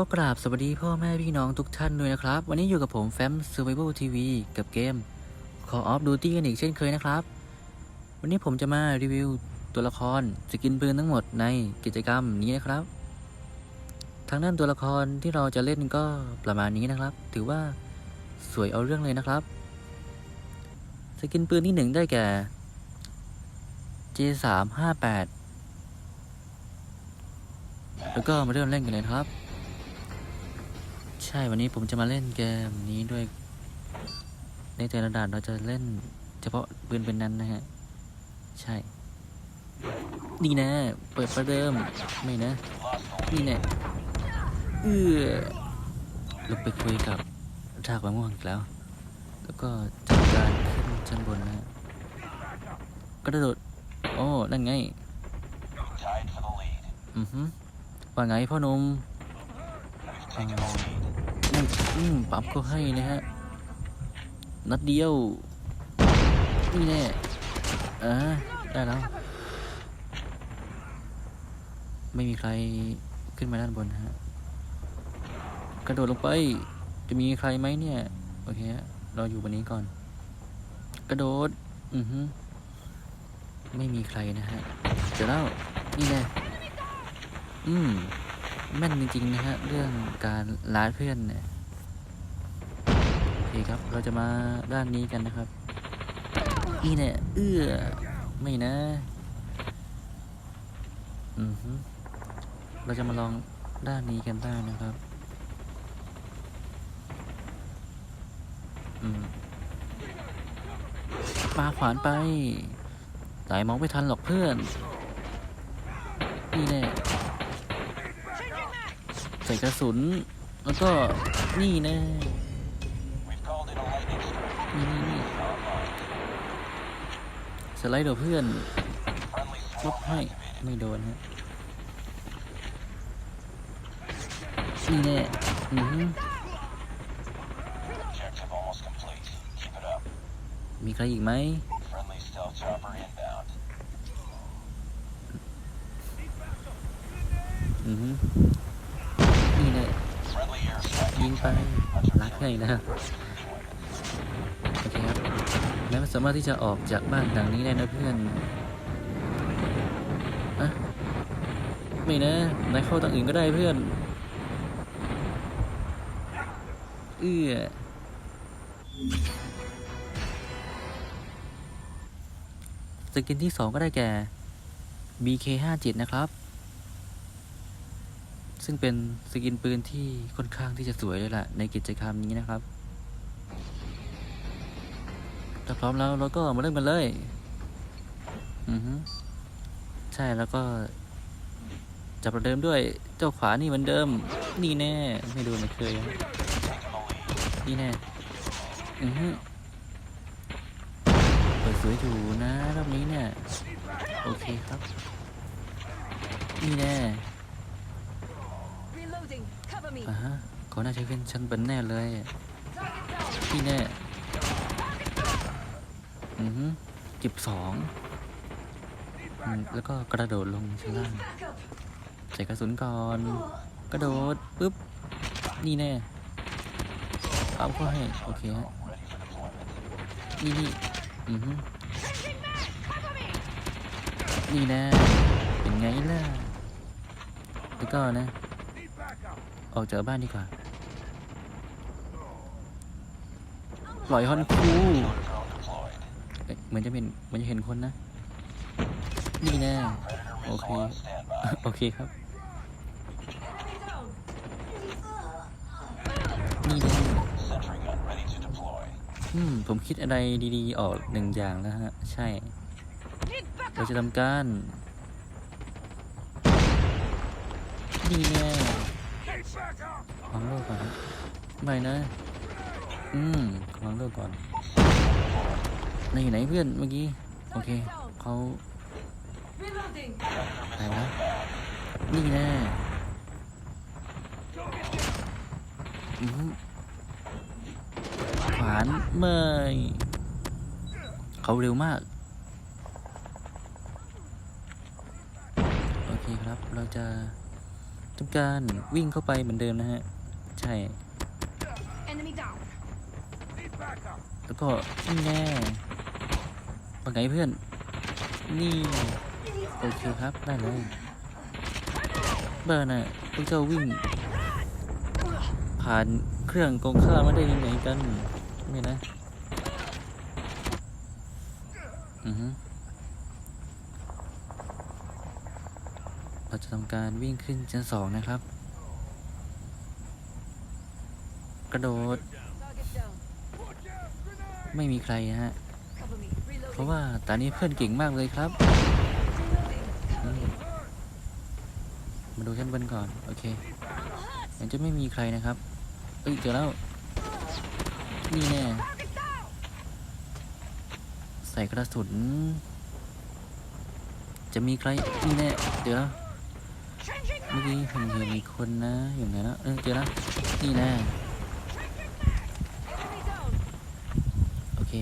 ก็กราบสวัสดีพ่อแม่พี่น้องทุกท่านด้วยนะครับ วันนี้อยู่กับผมแฟม Survival TV กับเกม Call of Duty กันอีกเช่นเคยนะครับ วันนี้ผมจะมารีวิวตัวละครสกินปืนทั้งหมดในกิจกรรมนี้นะครับ ทางด้านตัวละครที่เราจะเล่นก็ประมาณนี้นะครับ ถือว่าสวยเอาเรื่องเลยนะครับ สกินปืนที่หนึ่งได้แก่ J358 แล้วก็มาเริ่มเล่นกันเลยครับ ช่วันนี้ผมจะมาเล่นเกมนี้ด้วยในแต่ละด่านเราจะเล่น เฉพาะปืนเป็นนั้นนะฮะ ใช่ นี่นะ เปิดประเดิม ไม่นะ นี่แน่เออลงไปคุยกับรากมะม่วงอีกแล้ว แล้วก็จัดการขึ้นชั้นบนนะกระโดด โอ้ นั่นไง อือฮึว่าไงพ่อหนุ่ม We've taken the lead. นั่นอืมปั๊บก็ให้นะฮะ นัดเดียว นี่แน่อ่าได้แล้ว ไม่มีใครขึ้นมาด้านบนฮะ กระโดดลงไป จะมีใครไหมเนี่ย โอเคฮะเราอยู่บนนี้ก่อน กระโดด อือฮึไม่มีใครนะฮะเดี๋ยวแล้ว นี่แน่อืม แม่นจริงๆนะฮะเรื่องการลาดเพื่อนเนี่ยโอเคครับเราจะมาด้านนี้กันนะครับอีเนี่ยเอื้อไม่นะอือฮึเราจะมาลองด้านนี้กันบ้างนะครับอืมปาขวานไปไหลมองไม่ทันหรอกเพื่อนนี่แน่ ใส่กระสุน แล้วก็นี่นะนี่นี่สไลด์โดนเพื่อนลบให้ไม่โดนฮะนี่แน่อืมมีใครอีกไหมอืมหือนี่แน่ Friendly airstrike ยิงไปรักให้นะโอเคครับแม้ไม่สามารถที่จะออกจากบ้านหลังนี้ได้นะเพื่อนอะไม่นะนายเข้าทางอื่นก็ได้เพื่อนเอื้อสกินที่สองก็ได้แก่ BK57 นะครับ ซึ่งเป็นสกินปืนที่ค่อนข้างที่จะสวยเลยล่ะในกิจกรรมนี้นะครับ ถ้าพร้อมแล้วเราก็มาเริ่มกันเลย อือฮึใช่แล้วก็จับประเดิมด้วยเจ้าขวานี่เหมือนเดิม นี่แน่ ไม่ดูไม่เคย นี่แน่ อือฮึเปิดสวยอยู่นะรอบนี้เนี่ย โอเคครับ นี่แน่ อ่าฮะเขาน่าจะเป็นชั้นบนแน่เลยนี่แน่อือฮึเก็บสองอืมแล้วก็กระโดดลงชั้นล่างใส่กระสุนก่อน กระโดดปุ๊บ นี่แน่เอาเข้าให้ โอเคฮะนี่นี่อือฮึนี่แน่เป็นไงล่ะแล้วก็นะ ออกจากบ้านดีกว่าปล่อยฮอนคูเหมือนจะเป็นเหมือนจะเห็นคนนะ นี่แน่ Predator missile Okay. on standby. โอเคครับ นี่แน่อืม ผมคิดอะไรดีๆ ออกหนึ่งอย่างแล้วฮะ ใช่ เราจะทำการนี่แน่ วางโลกก่อนนะไม่นะ อืมวางโลกก่อนในไหนเพื่อนเมื่อกี้ โอเคเขา Reloading. ตายแล้วนี่แน่ขวานเมยเขาเร็วมาก โอเคครับเราจะทำการวิ่งเข้าไปเหมือนเดิมนะฮะ ใช่ Enemy down. แล้วก็นี่แน่ว่าไงเพื่อน นี่ โอเคครับ ได้เลยเบอร์น่ะพวกเจ้าวิ่ง ผ่านเครื่องกองข้ามมาได้ยังไงกันไม่นะ อือฮึเราจะทำการวิ่งขึ้นชั้นสองนะครับ ก ระโดด ไม่มีใครฮะ เพราะว่าตอนนี้เพื่อนเก่งมากเลยครับ มาดูชั้นบนก่อน โอเคยังจะไม่มีใครนะครับ เอ้ยเจอแล้ว นี่แน่ ใส่กระสุน จะมีใคร นี่แน่ เจอแล้วเมื่อกี้ผมเห็นมีคนนะ อยู่ไหนแล้วเออเจอแล้วนี่แน่ Enemy down. โอเค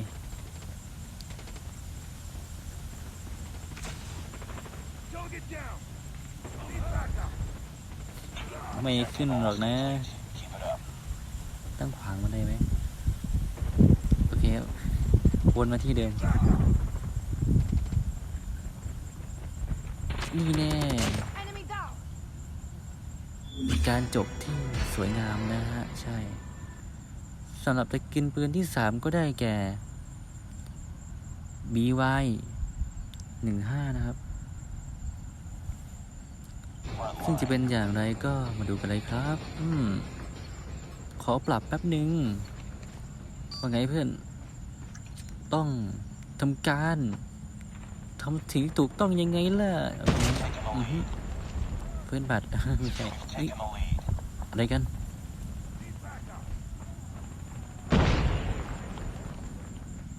ไม่ขึ้นหรอกนะ ตั้งขวางมันได้ไหมโอเควนมาที่เดิม นี่แน่การจบที่สวยงามนะฮะ ใช่สำหรับตะกินปืนที่สามก็ได้แก่ BY หนึ่งห้านะครับ ซึ่งจะเป็นอย่างไรก็มาดูกันเลยครับ อืม ขอปรับแป๊บหนึ่งว่าไงเพื่อน ต้องทำการทำถึงถูกต้องยังไงล่ะเพื่อนบัตรไม่ใช่อะไรกัน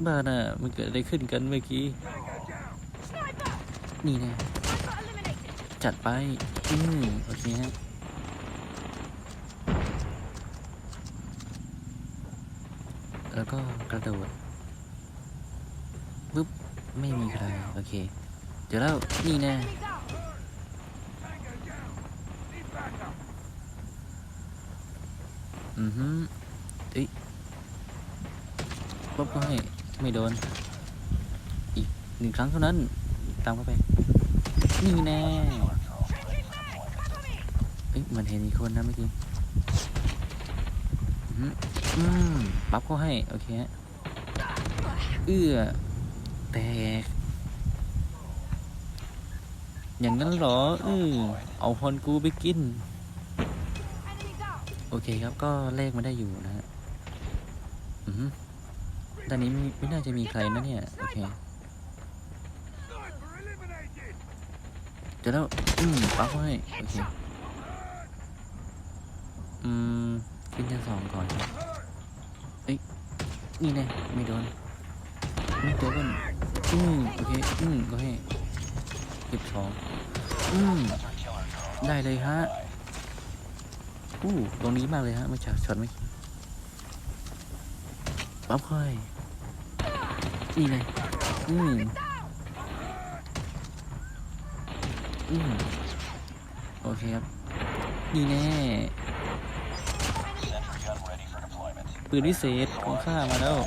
บ้าน่ะมันเกิดอะไรขึ้นกันเมื่อกี้ นี่น่ Sniper eliminated. จัดไปอืมโอเคฮะแล้วก็กระโดดปุ๊บไม่มีใครโอเค เดี๋ยวแล้วนี่แน่อือฮึเอ้ยปุ๊บก็ให้ไม่โดน อีกหนึ่งครั้งเท่านั้น ตามเข้าไป นี่แน่ เหมือนเห็นอีกคนนะเมื่อกี้อืมปั๊บเขาให้ โอเคฮะเอื้อแตก อย่างนั้นเหรอเออเอาฮอนกูไปกิน โอเคครับก็เลขมาได้อยู่นะฮะอือหือด้านนี้ไม่ไม่น่าจะมีใครนะเนี่ย โอเคเดี๋ยวแล้วอืมปั๊บเขาให้ โอเค อืม ขึ้นชั้นสองก่อนเอ้ย นี่แน่ไม่โดน ไม่โดนอืมโอเค อืมก็ให้เก็บสองอืม ได้เลยฮะ อู้ตรงนี้มากเลยฮะเมื่อจากช็อตเมื่อกี้ปั๊บค่อยนี่เลยอืม อืม โอเคครับ นี่แน่ ปืนวิเศษของข้ามาแล้ว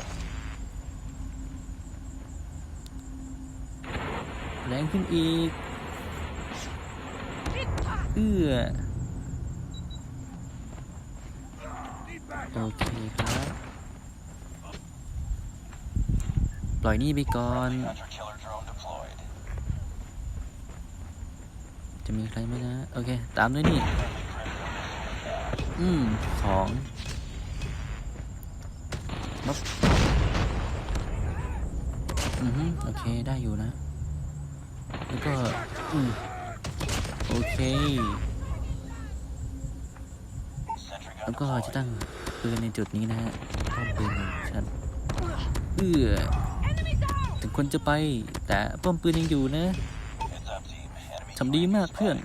แรงขึ้นอีก เอื้อ โอเคครับ ปล่อยนี่ไปก่อน จะมีใครไหมนะ โอเค ตามด้วยนี่ อืม สอง ปั๊บอือฮึโอเคได้อยู่นะ แล้วก็อืมโอเค แล้วก็จะตั้งปืนในจุดนี้นะฮะป้อมปืนหนึ่งชั้นเอื้อถึงคนจะไป แต่ป้อมปืนยังอยู่นะทำดีมากเพื่อน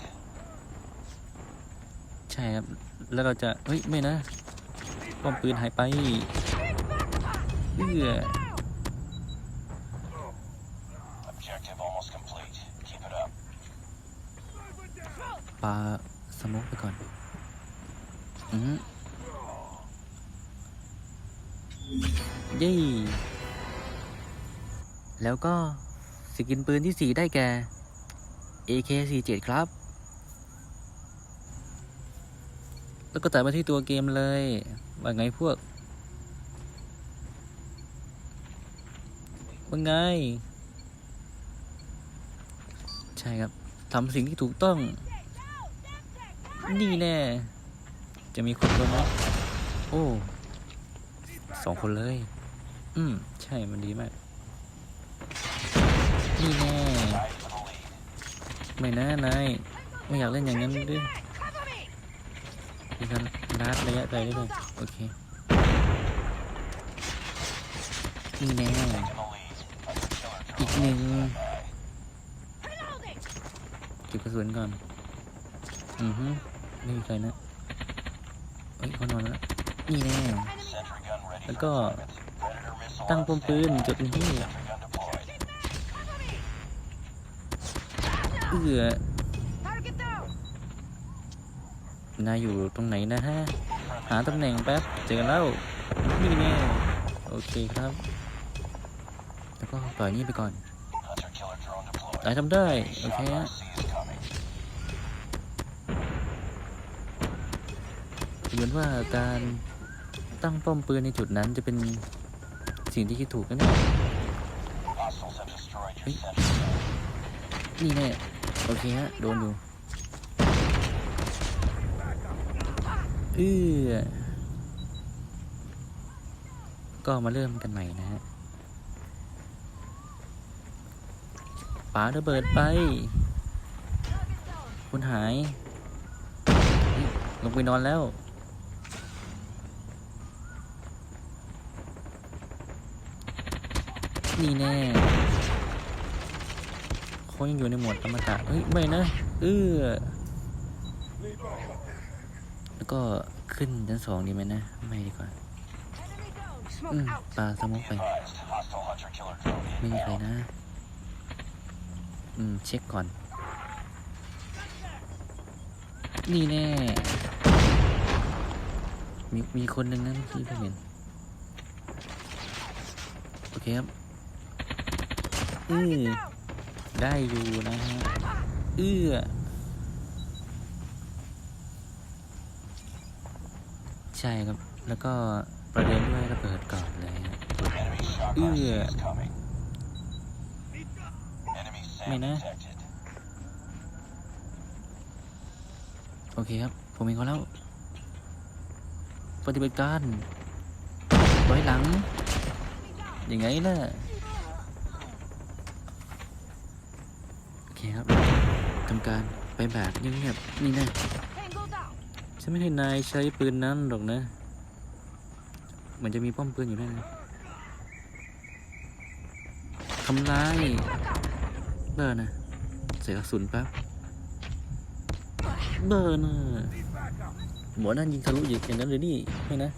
ใช่ครับ แล้วเราจะ เฮ้ย ไม่นะ ป้อมปืนหายไป เอื้อ Objective almost complete. Keep it up. ปลาสสโมกไปก่อน อืมเย้ แล้วก็สกินปืนที่สี่ได้แก่ AK47 ครับ แล้วก็ตัดมาที่ตัวเกมเลย ว่าไงพวก ว่าไง ใช่ครับทำสิ่งที่ถูกต้อง นี่แน่ จะมีคนโดนไหมโอ้สองคนเลย อืม ใช่มันดีมาก นี่แน่ ไม่นะนาย ไม่อยากเล่นอย่างนั้นด้วยมีการรัดระยะไกลได้เลยโอเค นี่แน่ อีกหนึ่งจุดกระสุนก่อน อือฮึไม่มีใครนะเฮ้ยเขานอนแล้วนี่แน่แล้วก็ตั้งป้อมปืนจุดนี้เอือนายอยู่ตรงไหนนะฮะ หาตำแหน่งแป๊บ เจอกันแล้วนี่แน่โอเคครับ แล้วก็ปล่อยนี่ไปก่อน Hunter killer drone deployed. นายทำได้ โอเคฮะเหมือนว่าการตั้งป้อมปืนในจุดนั้นจะเป็นสิ่งที่คิดถูกนะเนี่ยนี่แน่โอเคฮะ โดนอยู่เออก็มาเริ่มกันใหม่นะฮะ ปาระเบิดไป Target down! คุณหายเฮ้ยลงไปนอนแล้ว นี่แน่เขายังอยู่ในหมวดอมตะเฮ้ย ไม่นะ เออแล้วก็ขึ้นชั้นสองดีไหมนะ ไม่ดีกว่า Enemy down! อืม Smoke out! ปลาสโมก Be ไป advised. Hostile hunter killer drone ไม่มีใคร inbound. นะ อืม เช็คก่อน นี่แน่ มีมีคนหนึ่งนะเมื่อกี้ผมเห็น โอเคครับ อือได้อยู่นะฮะ เอื้อ ใช่ครับ แล้วก็ประเด็นด้วยระเบิดก่อนเลยฮะ Enemy shock Ooh, RC yeah. is coming. Enemy SAM Mày nè. detected. โอเคครับ ผมเห็นเขาแล้ว ปฏิบัติการไว้หลัง ยังไงล่ะ โอเคครับทำการไปแบบเงียบๆนี่นะฉันไม่ให้นายใช้ปืนนั้นหรอกนะ เหมือนจะมีป้อมปืนอยู่ด้วยนะทำลาย เบอร์นะเสียกระสุนแป๊บเบอร์นะหมอนั่นยิงทะลุยิงอย่างนั้นเลยนี่ไม่นะ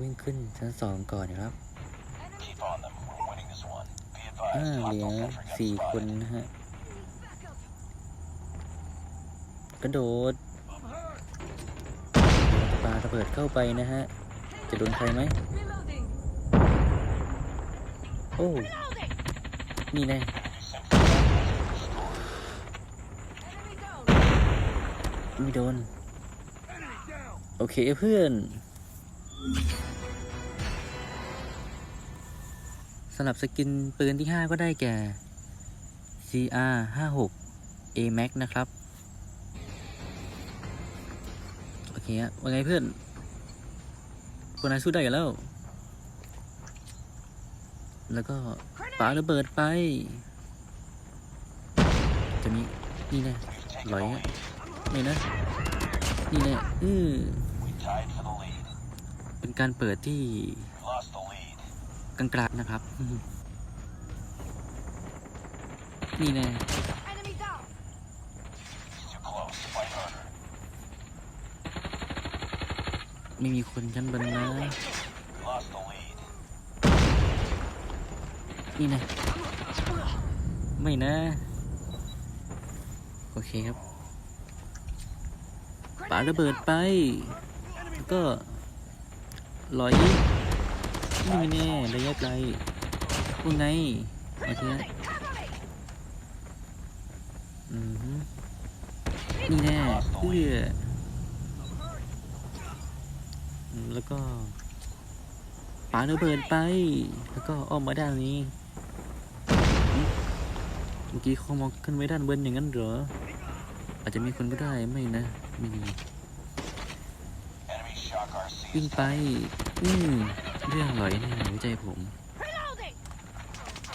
วิ่งขึ้นชั้นสองก่อนนะครับอ่าเหลือสี่คนนะฮะ กระโดดปาระเบิดเข้าไปนะฮะ จะโดนใครไหม โอ้ นี่แน่ไม่โดน โอเคเพื่อน สำหรับสกินปืนที่ 5 ก็ได้แก่ CR 56 A Max นะครับ โอเคฮะว่าไงเพื่อนพวกนายสู้ได้กันแล้ว แล้วก็ปาระเบิดไป จะมี นี่แน่ลอยอะนี่นะ นี่แน่อือเป็นการเปิดที่กลางๆนะครับ นี่แน่ไม่มีคนชั้นบนนะ นี่นะ ไม่นะ โอเคครับปาระเบิดไปแล้วก็ลอยนี่แน่ระยะไกลพวกไงโอเคอือฮึนี่แน่เพื่อแล้วก็ปาระเบิดไป แล้วก็อ้อมมาด้านนี้ มื่อกี้เขามองขึ้นไว้ด้านบนอย่างนั้นเหรอ อาจจะมีคนก็ได้ไม่นะไม่มีวิ่งไป อืมเรื่องหลอยแน่ไว้ใจผม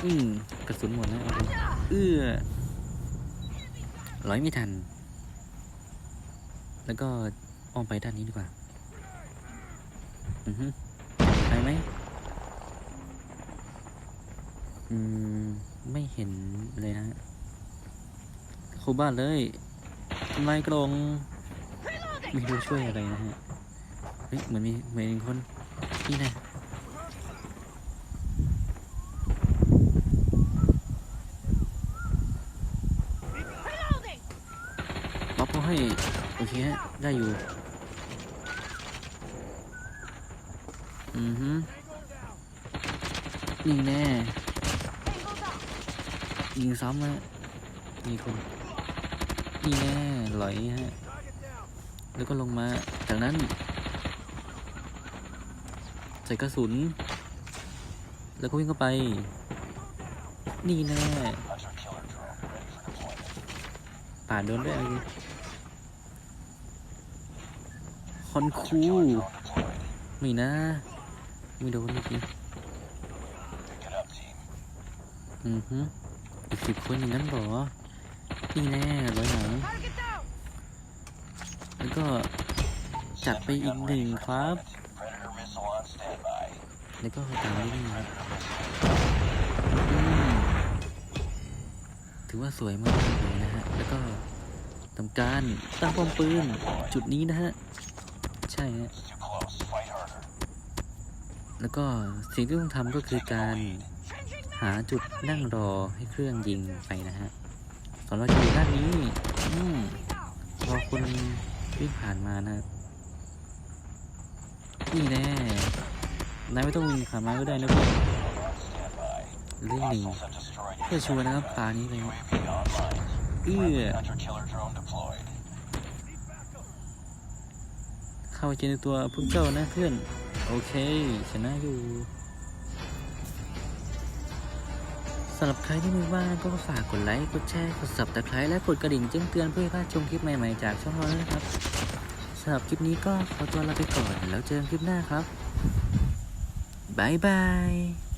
อืมกระสุนหมดแล้วเอาดิ Ah. เอื้อร้อยไม่ทัน แล้วก็อ้อมไปด้านนี้ดีกว่า อือฮึไปไหมอืม ไม่เห็นเลยนะครูบ้านเลยทำลายกรงไม่รู้ช่วยอะไรนะฮะ เฮ้ยเหมือนมีเหมือนคน นี่นะบอปเขาให้ โอเคฮะ ได้อยู่ อือฮึนี่แน่ ยิงซ้ำฮะมีคนนี่แน่ไหลฮะ แล้วก็ลงมา จากนั้น ใส่กระสุน แล้วก็วิ่งเข้าไป นี่แน่ป่าโดนด้วยอะไรคอนคูไม่นะ ไม่โดนเมื่อกี้ Pick it up, team. อือฮึ อีกสิบคนอย่างนั้นหรอนี่แน่ร้อยหนังแล้วก็จัดไปอีกหนึ่งครับ แล้วก็ตามด้วยนี่ครับอืมถือว่าสวยมากเลยนะฮะ แล้วก็ทำการตั้งป้อมปืนจุดนี้นะฮะ ใช่ฮะ แล้วก็สิ่งที่ต้องทำก็คือการ หาจุดนั่งรอให้เครื่องยิงไปนะฮะตอนเราจะอยู่ด้านนี้อืม down. รอคนวิ่งผ่านมานะนี่แน่นายไม่ต้องวิ่งผ่านมาก็ได้นะเพื่อนเรื่องหนึ่ง Hostiles have destroyed เพื่อชัวร์นะครับป่านี้เลยเอื้อเข้าไปเจอในตัวพวกเจ้านะเพื่อน โอเค ชนะอยู่ำหรับใครที่มีว่างก็ฝากกดไลค์ กดแชร์ กดสับตะไคร้และกดกระดิ่งแจ้งเตือนเพื่อไม่พลาดชมคลิปใหม่ๆจากช่องเราด้วยนะครับสำหรับคลิปนี้ก็ขอตัวลาไปก่อนแล้วเจอกันคลิปหน้าครับบายบาย